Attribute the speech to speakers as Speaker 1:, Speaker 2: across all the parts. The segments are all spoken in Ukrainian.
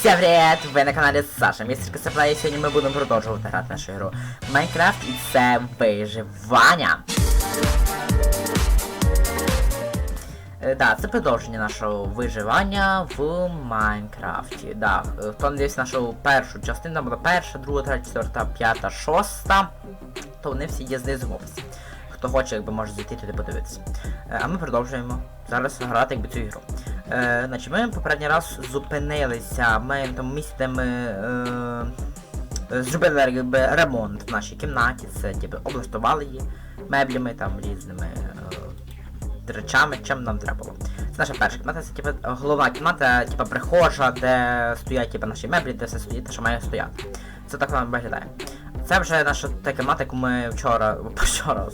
Speaker 1: Всем привет! Ви на каналі Саша, містер Касаплей, і сьогодні ми будемо продовжувати грати нашу гру Майнкрафт і це виживання. Е, Да, це продовження нашого виживання в Майнкрафті. Да, хто не дивився нашу першу частину, там була перша, друга, третя, четверта, п'ята, шоста, то вони всі є знизу в описі. Хто хоче, якби може зайти туди подивитися. Е, А ми продовжуємо зараз грати якби цю ігру. Е, ми попередній раз зупинилися, ми на тому місці, де ми е, е, зробили ремонт в нашій кімнаті, це типу, облаштували її меблями, там різними е, речами, чим нам треба було. Це наша перша кімната, це типу, головна кімната, типу, прихожа, де стоять типу, наші меблі, де все стоїть, те, що має стояти. Це так нам виглядає. Це вже наша яку ми вчора, вчора,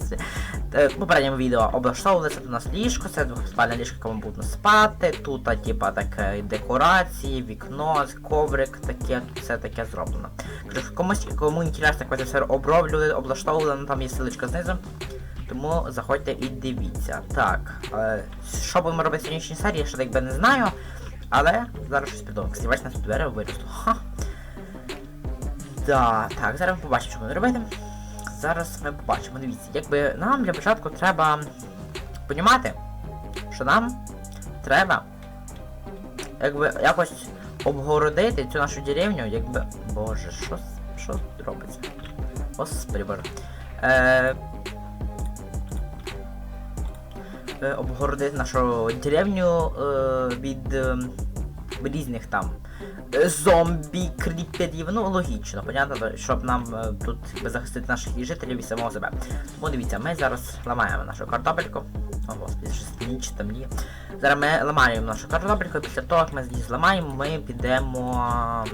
Speaker 1: е, в попередньому відео облаштовували. Це тут у нас ліжко, це двоспальне ліжко, ми будемо спати. Тут, типа, таке декорації, вікно, коврик, таке, тут все таке зроблено. Комусь, кому інтересно, це все оброблювали, облаштовували, ну там є ссылочка знизу. Тому заходьте і дивіться. Так, е, що будемо робити в сьогоднішній серії, я ще якби не знаю. Але зараз щось. Кстати, бачите, нас двері виросту. Да, так, зараз ми побачимо, що ми робити. Зараз ми побачимо, дивіться, якби нам для початку треба понімати, що нам треба якби якось обгородити цю нашу деревню, якби. Боже, що що робиться? Господи боже. Е, е, обгородити нашу деревню е, від е, різних там зомбі, кріперів, ну логічно, понятно, щоб нам е, тут захистити наших жителів і самого себе. Тому дивіться, ми зараз ламаємо нашу картопельку. О, господи, щось ніч там ні. Зараз ми ламаємо нашу картопельку, і після того, як ми її зламаємо, ми підемо.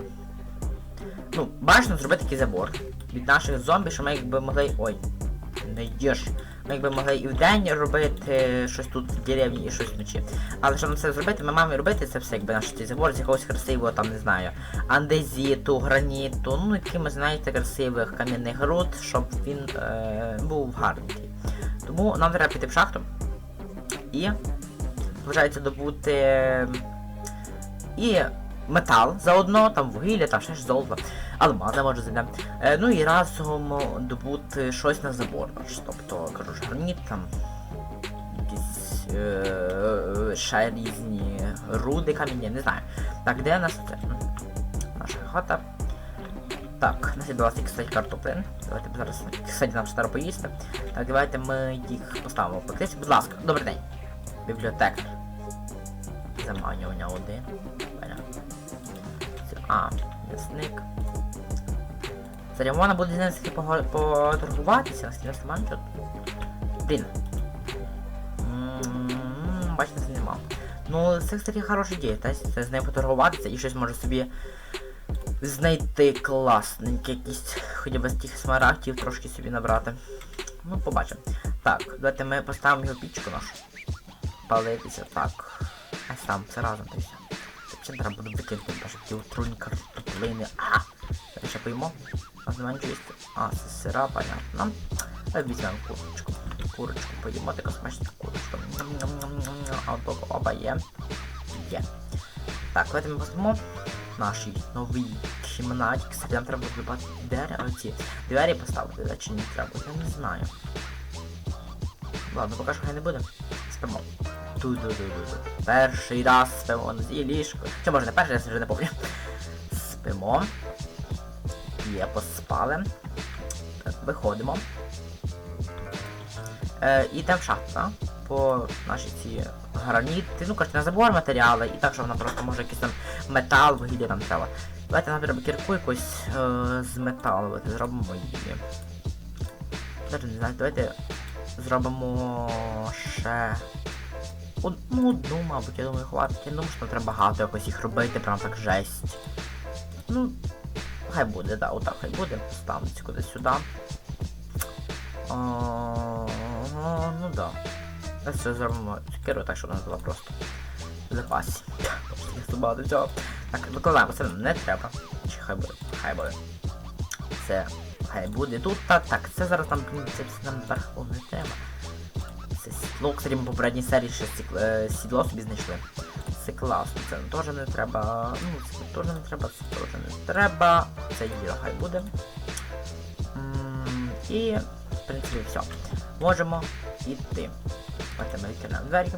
Speaker 1: Ну, бажано зробити такий забор від наших зомбі, що ми якби могли. Ой, не йдеш. Ми якби могли і вдень робити щось тут в деревні і щось вночі. Але щоб це зробити, ми маємо робити це все, якби наш цей забор з якогось красивого, там, не знаю, андезіту, граніту, ну якимось, знаєте, красивих кам'яних руд, щоб він е, був гарний. Тому нам треба піти в шахту і, вважається, добути і метал заодно, там вугілля, там ще ж золото, алмази може зайдемо. Е, ну і разом добути щось на забор. Тобто, кажу, граніт там. Якісь е, ще різні руди каміння, не знаю. Так, де у нас це? Наша хата. Так, нас є 20 кстати, картоплин. Давайте зараз, кстати, нам треба поїсти. Так, давайте ми їх поставимо. Покличте, будь ласка, добрий день. Бібліотекар. Заманювання один. А, м'ясник. Можна буде з ним таки пого- поторгуватися, стіна нема нічого. Блін. Бачите, це нема. Ну, це, кстати, хороша ідея, та це з нею поторгуватися і щось може собі знайти класненьке якісь, хоча б з тих смарагдів трошки собі набрати. Ну, побачимо. Так, давайте ми поставимо його пічку нашу. Палитися, так. А сам, це разом то все. Це треба буде викинути, боже, ті отруйні картоплини. А! Ще поїмо? Їсти. А, це сира, понятно. Візьмемо курочку. Курочку поїмо, така смачна курочка. А от оба є. Є. Так, давайте ми поставимо в нашій новій кімнаті. Кстати, нам треба буде двері, а ці двері поставити, да, чи не треба, я не знаю. Ладно, поки що хай не буде. Спимо. Ту-ду-ду-ду-ду. Перший раз спимо на цій ліжку. Чи може не перший раз, вже не пам'ятаю. Спимо. Є, поспали. Так, виходимо. Е, і шахту, так? По наші ці граніти, ну кажуть, на забор матеріали, і так, що нам просто може якийсь там метал, вугілля нам треба. Давайте нам треба кірку якусь е, з металу, зробимо її. Даже не знаю, давайте зробимо ще. Од- ну, одну, мабуть, я думаю, хватить. Я думаю, що треба багато якось їх робити, прям так жесть. Ну, хай буде, да, отак хай буде. Ставиться кудись сюди. А, ну да. Це зробимо цукеру, так, щоб вона була просто в запасі. Багато всього. Так, викладаємо, це не треба. Чи хай буде? Хай буде. Це хай буде тут. Так, так, це зараз нам це все нам верху не. Це сідло, кстати, ми попередній серії ще е, сідло собі знайшли. Це класно, це теж не треба. Ну, це теж не треба, це теж не треба. Це діло хай буде. І, в принципі, все. Можемо йти. Ось ми відкриваємо двері.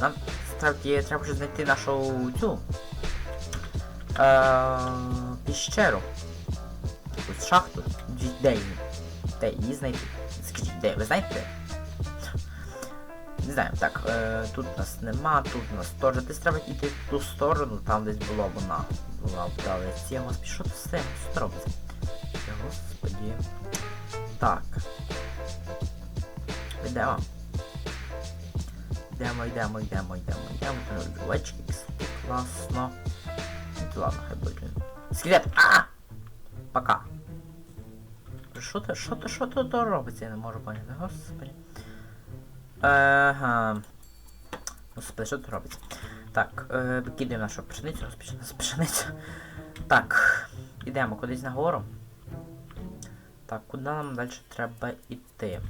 Speaker 1: Нам справді треба вже знайти нашу цю е, піщеру. Якусь шахту. Де її? Де її знайти? Скажіть, де? Ви знаєте? Не знаю, так, е, тут нас нема, тут нас теж десь треба йти в ту сторону, там десь було вона. Була вдалець. Господи, що це все? Що робиться? Господі. Так. Йдемо. Йдемо, йдемо, йдемо, йдемо, йдемо. Тут Овечки, кстати, класно. Ну, ладно, хай буде. Скелет! А! Пока. Що то, що то, що то робиться, я не можу поняти, господи. Ага. Господи, що тут робиться? Так, е, викидаємо нашу пшеницю, пшеницю. Так, ідемо кудись нагору. Так, куди нам далі треба йти?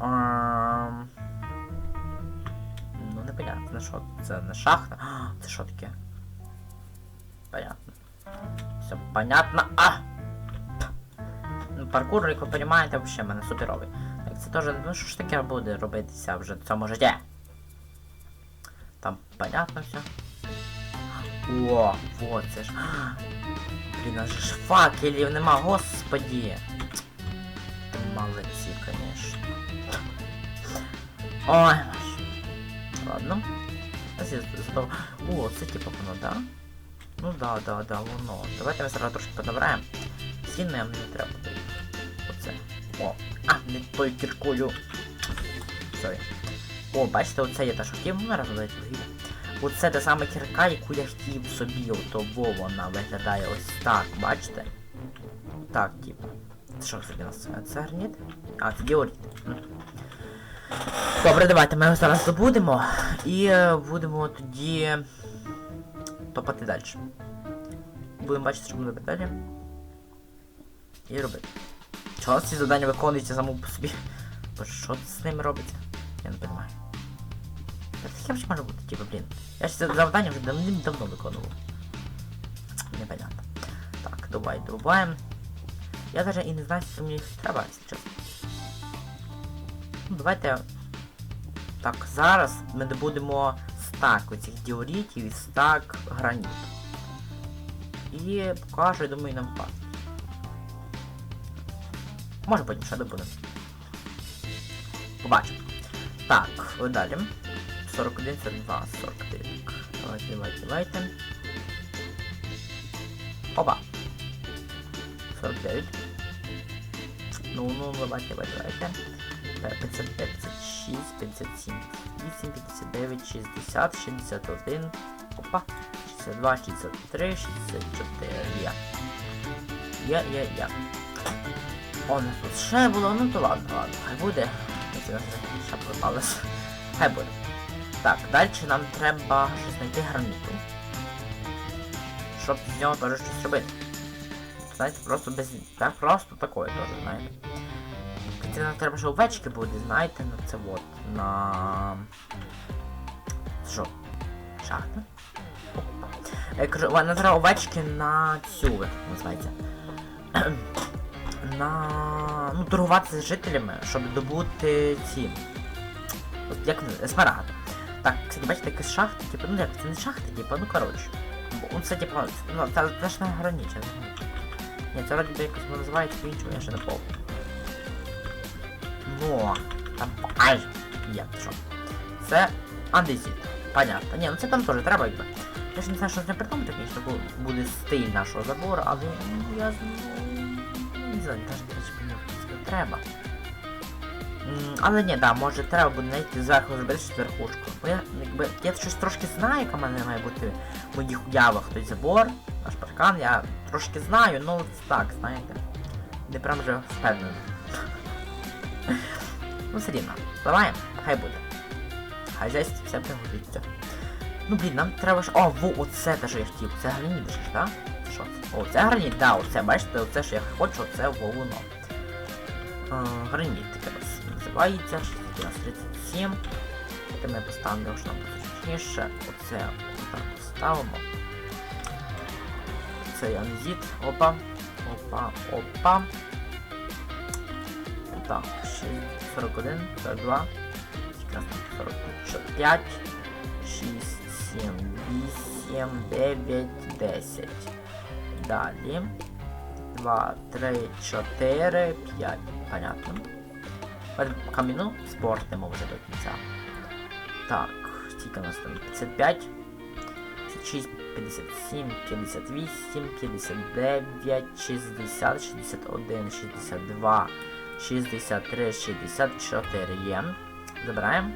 Speaker 1: Ем, Ну, непонятно, що це не шахта. А, це що таке? Понятно. Все понятно. А! Ну, паркур, як ви розумієте, взагалі мене суперовий. Це теж, ну що ж таке буде робитися вже в цьому житті? Там понятно все. О, вот це ж. Блін, аж ж факелів нема, господі. Молодці, конечно. Ой. Ладно. О, це типа воно, да? Ну да, да, да, воно. Давайте ми зараз трошки подобраємо. Сін нам не треба буде. Оце. О, а, не кіркою. Сорі. О, бачите, оце я теж хотів, ну навіть вигідно. Оце та сама кірка, яку я хотів собі, ото во вона виглядає ось так, бачите? Так, типу. Це що у нас? Це граніт? А, це діоріт. Добре, давайте ми його зараз здобудемо і е, будемо тоді топати далі. Будемо бачити, що буде далі. І робити. Чого ці завдання виконуються само по собі? Бо що з ними робиться? Я не розумію. Та таке вже може бути, типу, блін. Я ж це завдання вже давним давно виконував. Непонятно. Так, давай, добуваємо. Я навіть і не знаю, що мені треба, якщо чесно. Ну, давайте. Так, зараз ми добудемо стак оцих діорітів і стак граніту. І покажу, я думаю, нам хватить. Може потім ще добудемо. Побачимо. Так, далі. 41, 42, 49. Давайте, давайте, давайте. Опа. 49. Ну, ну, давайте, давайте, давайте. 55, 56, 57, 58, 59, 60, 61. Опа. 62, 63, 64. Є. Є, є, є. О, ну тут ще було, ну то ладно, ладно, хай буде. Ще пропалося. Хай буде. Так, далі нам треба ще знайти граніту. Щоб з нього теж щось робити. Знаєте, просто без... Так просто такое теж, знаєте. Хоча нам треба ще овечки буде, знаєте, на це от. На... Що? Шахта? Я кажу, нам треба овечки на цю, називається. На... Ну, торгувати з жителями, щоб добути ці. От як смарагди. Так, кстати, бачите, якась шахта, типу, ну як, це не шахта, типу, ну коротше. Бо, Ну це типу, ну це, це ж не граніч, не знаю. Ні, це вроді якось називається по-іншому, я ще не помню. Ну, там ай, є, що. Це андезіт. Понятно. Ні, ну це там теж треба якби. Я ж не знаю, що з ним придумати, звісно, буде стиль нашого забору, але ну, я з- ну, не знаю, теж теж треба. Але ні, да, може треба буде знайти зверху щось верхушку. Бо я якби я щось трошки знаю, яка в мене має бути в моїх уявах той забор, наш паркан, я трошки знаю, ну так, знаєте. Не прям вже впевнений. ну все рівно. Давай, хай буде. Хазяйство все пригодиться. Ну блін, нам треба ж. О, во, оце те, що я хотів. Це ж, так? Що це? О, це граніт, да, оце, бачите, оце що я хочу, оце во. Е, граніт таке називається. 37. Давайте ми поставимо, що нам зручніше. Оце так поставимо. Це анзит. Опа. Опа, опа. Так, 6, 41, 42, 45, 6, 7, 8, 9, 10. Далі. 2, 3, 4, 5. Понятно. Каміну спортимо вже до кінця. Так, скільки у нас там? 55, 56, 57, 58, 59, 60, 61, 62, 63, 64 є. Забираємо.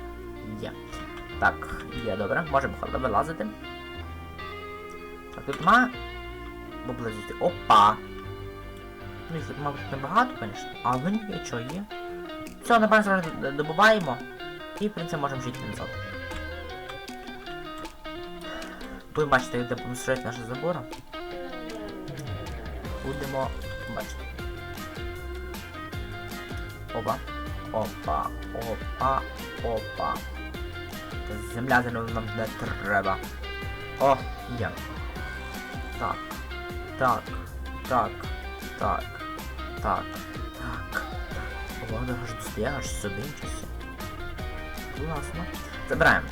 Speaker 1: Є. Так, є, добре. Можемо вилазити. Так, тут нема поблизості. Опа! Ну, їх мабуть, небагато, звісно, але нічого є. Все, напевно, зараз добуваємо. І, в принципі, можемо жити назад. Будемо бачити, як демонструють наші забори. Будемо бачити. Опа. Опа. Опа. Опа. Земля за нам не треба. О, є. Так. Так. Так. Так. Так. Так. О, аж достає, аж сюди щось. Класно. Забираємо.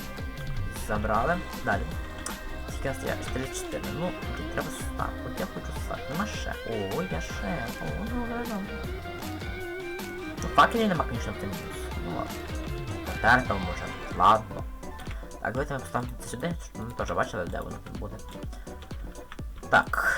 Speaker 1: Забрали. Далі. Нас є? 34. Ну, окей, треба стати. От я хочу стати. Нема ще. О, я ще. О, добре, добре. Ну, факелі нема, звісно, в тим мінус. Ну ладно. Тепер там може. Ладно. Так, давайте поставимо сюди, щоб ми теж бачили, де воно тут буде. Так,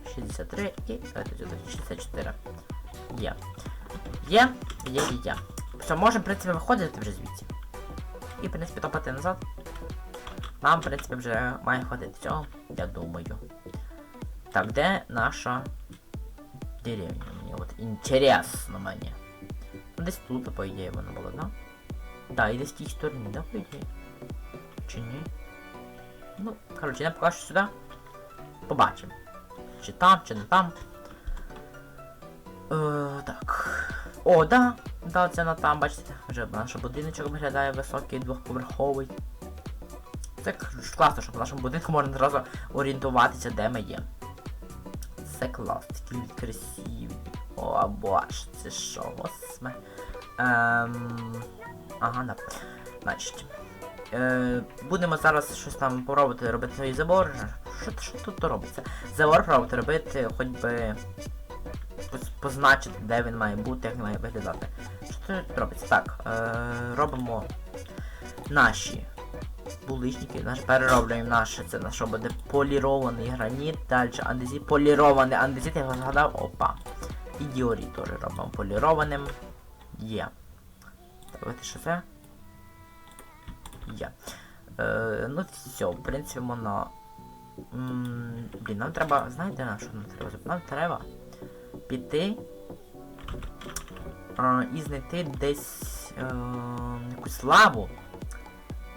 Speaker 1: 63 і давайте сюди 64. Є. Є, є, є, є. Все, можемо, в принципі, виходити вже звідси. І, в принципі, топати назад. Нам, в принципі, вже має хватити цього, я думаю. Так, де наша деревня? Мені от інтересно мені. Ну, Десь тут, по ідеї, вона була, да? Да, і десь в тій стороні, да, по ідеї? Чи ні? Ну, коротше, я поки що сюди. Побачимо. Чи там, чи не там. Е, так. О, да. Да, це на там, бачите, вже наш будиночок виглядає високий, двохповерховий. Це класно, що в нашому будинку можна одразу орієнтуватися, де ми є. Це клас, такі красиві. О, боже, це що, восьме. Ем... Ага, да. Значить. Е, будемо зараз щось там пробувати робити свій забор. Що, що тут робиться? Забор пробувати робити, хоч би позначити, де він має бути, як він має виглядати. Що тут робиться? Так, е, робимо наші буличники, наш, перероблюємо наше, це на що буде полірований граніт, далі андезит, полірований андезит, я його згадав, опа. І діорі теж робимо полірованим. Є. Давайте що це? Є. Е, ну все, в принципі, воно. Блін, нам треба. Знаєте на що нам треба зробити? Нам треба піти е, і знайти десь е, якусь лаву.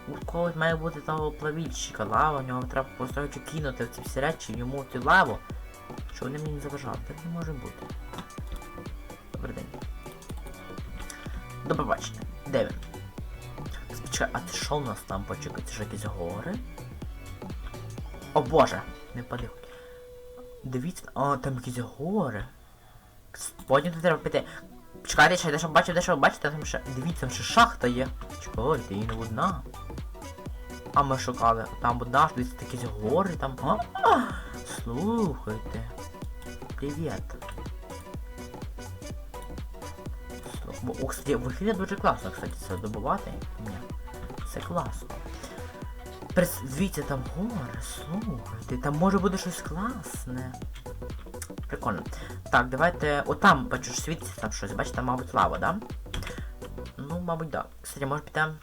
Speaker 1: У когось має бути того плавільщика лава, у нього треба просто кинути в ці всі речі йому цю лаву, щоб вони мені не заважали. Так не може бути. Добрий день. До побачення. Де він? Чекай, а це що у нас там почекай? Це якісь гори? О боже! Не пади. Дивіться, а там якісь гори. Потім тут треба піти. Чекайте, ще дещо бачив, дещо бачите, там ще. Дивіться, там ще шахта є. Чекайте, і не одна. А ми шукали. Там одна, дивіться, якісь гори там. А? А, Слухайте. Привіт. О, кстати, виглядає дуже класно, кстати, це добувати. Ні. Це класно. Дивіться, там гори, слухайте, там може бути щось класне. Прикольно. Так, давайте. О, там, бачу, світиться там щось, бачите, там, мабуть, лава, да? Ну, мабуть, да. Кстати, може підемо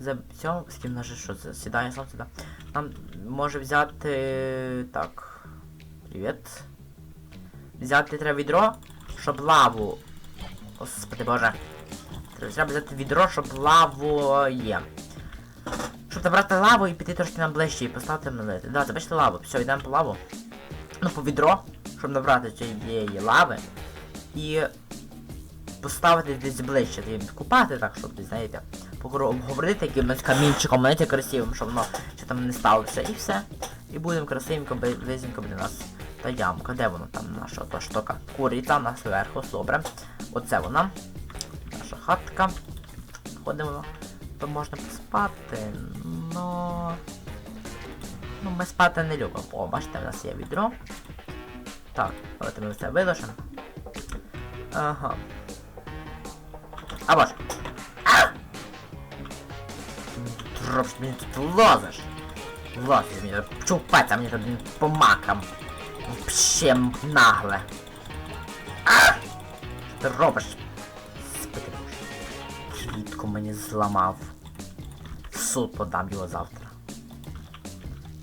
Speaker 1: за цього, з ким наже що сідає сонце, да. Нам може взяти. Так. Привіт. Взяти треба відро, щоб лаву. Господи боже. Треба- взяти відро, щоб лаву є. Щоб забрати лаву і піти трошки нам ближче і поставити налити. Да, це бачите лаву. Все, йдемо по лаву. Ну, по відро, щоб набрати цієї лави. І поставити десь ближче, купати так, щоб десь, знаєте, обговорити якимось камінчиком, знаєте, красивим, щоб воно що там не сталося. І все. І будемо красивенько, близенько буде нас та ямка. Де воно там наша та штука? Куриця у нас зверху, добре. Оце вона. Наша хатка. Ходимо. То можна поспати, но... Ну, ми спати не любимо. О, бачите, в нас є відро. Так, давайте ми все виложимо. Ага. А боже. А! Трошки мені тут лазиш. Лазиш мені, чупаться мені тут по макам. Вообще нагле. А! Що ти робиш? Спити. Клітку мені зламав. Суд подам його завтра.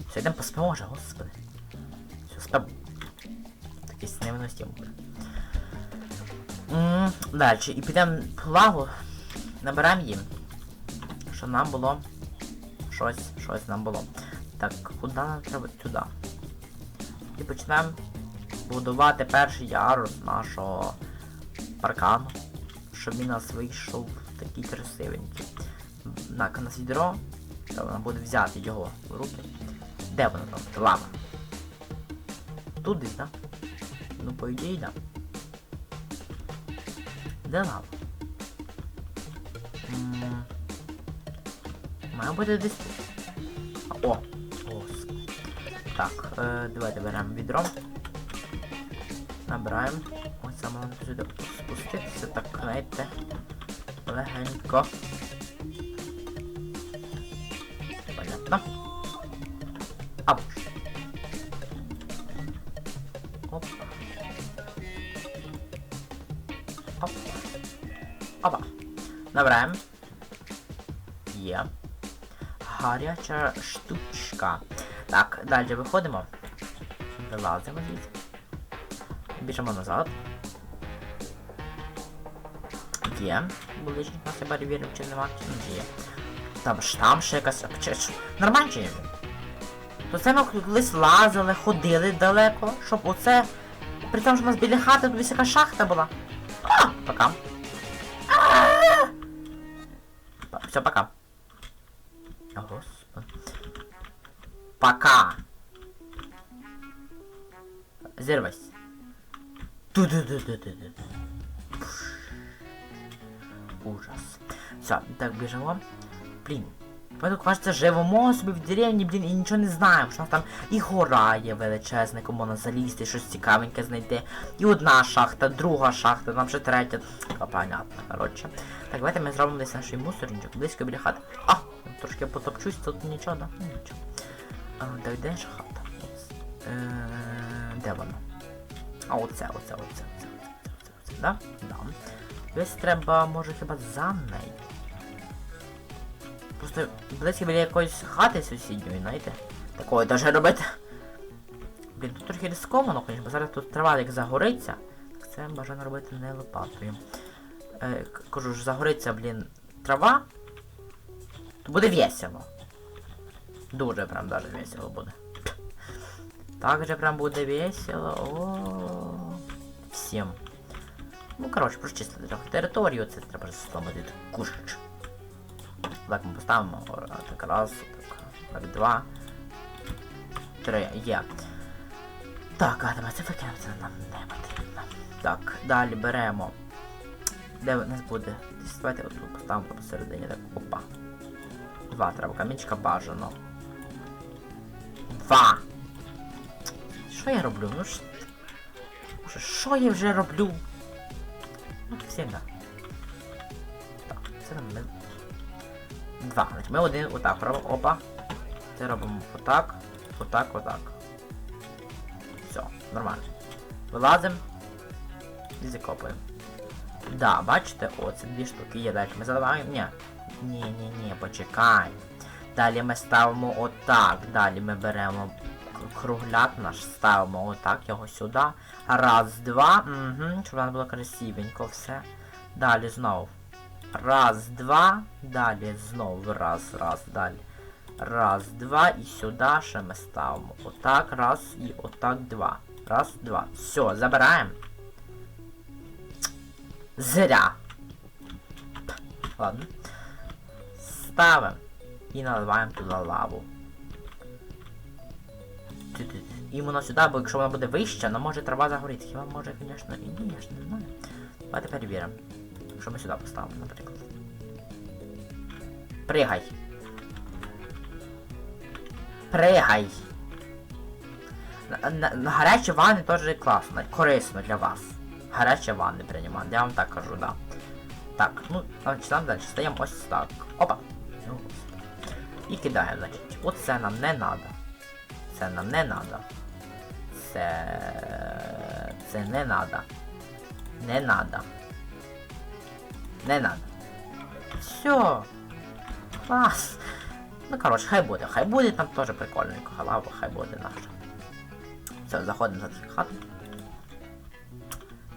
Speaker 1: Все, йдемо поспимо вже, господи. Все, спимо. Такий невиносім буде. М, Далі, і підемо в лаву, наберемо їм. Щоб нам було. Щось, щось нам було. Так, куди нам треба? Туди. І почнемо будувати перший ярус нашого паркану. Щоб він нас вийшов такий красивенький. У нас відро. Треба буде взяти його в руки. Де воно там? Лава. Тут десь, так? Ну, по ідеї, так. Де лава? Має бути десь тут. А, О! Так, е, давайте беремо відро. Набираємо. Ось саме сюди спуститися, так, знаєте. Легенько. Понятно. А боже. Опа. Опа. Опа. Набираємо. Є. Гаряча штучка. Так, далі виходимо. Вилазимо звідси. Біжимо назад. Є. Буличник на себе перевірив, чи нема, чи не є. Там ж там ще якась. Чи ні? То це ми колись лазили, ходили далеко, щоб оце. При тому, що у нас біля хати тут яка шахта була. А, пока. Все, пока. О, Господи. Пока. Зірвись. Ту-ду-ду-ду-ду-ду. Ужас. Все, так біжимо. Блін. Ми тут, живемо собі в деревні, блін, і нічого не знаємо, що нас там і гора є величезна, кому можна залізти, щось цікавеньке знайти. І одна шахта, друга шахта, там ще третя. Та, понятно, коротше. Так, давайте ми зробимо десь наш мусорничок, близько біля хати. А! Трошки потопчусь, тут нічого, да? Ну, Нічого. А, де ж хата? Е, де вона? А, оце, оце, оце, оце, оце, оце, оце, да? Да. Десь треба, може, хіба за нею. Просто близько біля якоїсь хати сусідньої, знаєте? Такого даже робити. Блін, тут трохи ризиковано, звісно, бо зараз тут трава як загориться. Так це бажано робити не лопатою. Е, кажу ж, загориться, блін, трава. То буде весело. Дуже прям даже весело буде. Так же прям буде весело. О, всім. Ну, коротше, прочистити трохи територію, це треба сломати кушач. Так ми поставимо так раз, так, так два, три, є. Так, а давай це викинемо, це нам не потрібно. Так, далі беремо. Де у нас буде? Давайте отут поставимо посередині, так, опа. Два треба камінчика бажано. Два! Що я роблю? Ну ж... Що я вже роблю? Ну, всегда. Так, це нам не... Два. Значить, ми один отак робимо. Опа. Це робимо отак, отак, отак. Все, нормально. Вилазимо і закопуємо. Да, бачите? О, це дві штуки є. Далі ми заливаємо. Ні. Ні, ні, ні, почекай. Далі ми ставимо отак. Далі ми беремо кругляк наш, ставимо отак його сюди. Раз, два. Угу, щоб воно було красивенько все. Далі знову. Раз, два. Далі знову. Раз, раз, далі. Раз, два. І сюди ще ми ставимо. Отак, раз і отак два. Раз, два. Все, забираємо. Зря. Ладно. Ставимо. І наливаємо туди лаву. І воно сюди, бо якщо вона буде вища, вона може трава загоріти. Хіба може, звісно, і ні, я ж не знаю. Давайте перевіримо. Якщо ми сюди поставимо, наприклад. Пригай. Пригай. На, на, на гарячі ванни теж класно, корисно для вас. Гарячі ванни приймати, я вам так кажу, да. Так, ну, значить, нам далі стаємо ось так. Опа. Ну, І кидаємо, значить. Оце нам не надо. Це нам не надо. Це... Це не надо. Не надо. Не надо. Все. Клас. Ну, коротше, хай буде. Хай буде там теж прикольненько. Халава, хай буде наша. Все, заходимо за цю хату.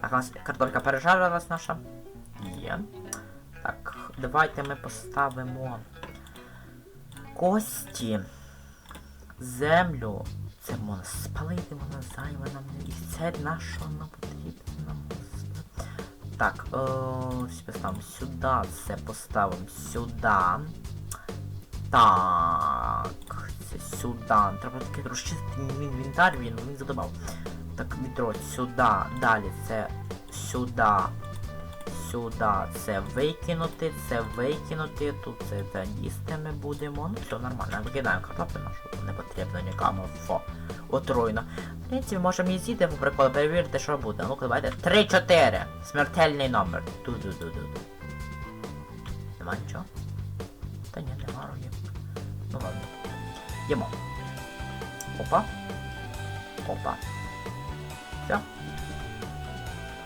Speaker 1: Так, у нас картопля пережарилась наша. Є. Так, давайте ми поставимо кості, землю. Це можна спалити, воно зайве нам і це на нам потрібно. Так, е, все поставимо сюди, це поставимо сюди. Так, це сюди. Треба таки розчистити інвентар, він, він задобав. Так, відро сюди, далі це сюди. Сюди це викинути, це викинути, тут це, це ми будемо. Ну все нормально, викидаємо картоплю нашу, не потрібно нікому. Фо. Отруйно. В принципі, можемо її з'їти по перевірити, що буде. Ну-ка, давайте. 3-4. Смертельний номер. Ту-ду-ду-ду. Нема нічого? Та ні, нема є. Ну ладно. Їмо. Опа. Опа. Все.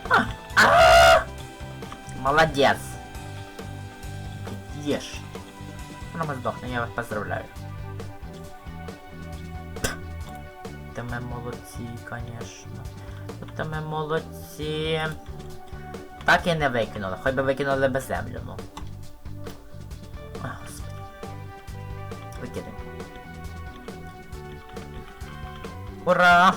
Speaker 1: А! А! Молодец. Ешь. Вона ми здохне, я вас поздравляю. Та ми молодці, конечно. Та ми молодці. Так і не викинули, хоч би викинули без землю, ну. Господи. Викидай. Ура!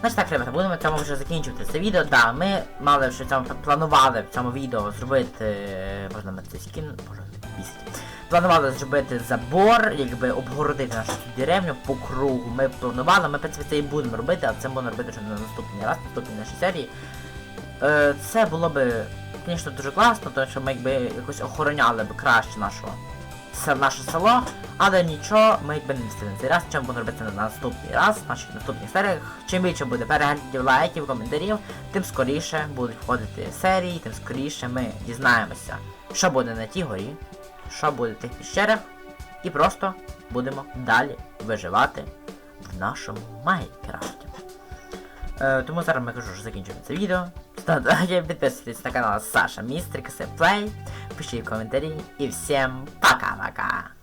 Speaker 1: Значить так, ребята, будемо цьому вже закінчувати це відео. Да, ми мали вже цьому планували в цьому відео зробити. е, Можна на цей скін, можна бісити. Планували зробити забор, якби обгородити нашу деревню по кругу. Ми планували, ми в принципі це і будемо робити, а це будемо робити вже на наступний раз, наступній нашій серії. Е, це було би, звісно, дуже класно, тому що ми якби якось охороняли б краще нашого наше село, але нічого, ми якби не встигли цей раз, чим будемо робити на наступний раз, в наших наступних серіях. Чим більше буде переглядів, лайків, коментарів, тим скоріше будуть входити серії, тим скоріше ми дізнаємося, що буде на тій горі, що буде в тих піщерах, і просто будемо далі виживати в нашому Майнкрафті. Е, тому зараз ми кажу, що закінчуємо це відео. Підписуйтесь на канал Саша Містрик, Плей, пишіть коментарі і всім пока-пока!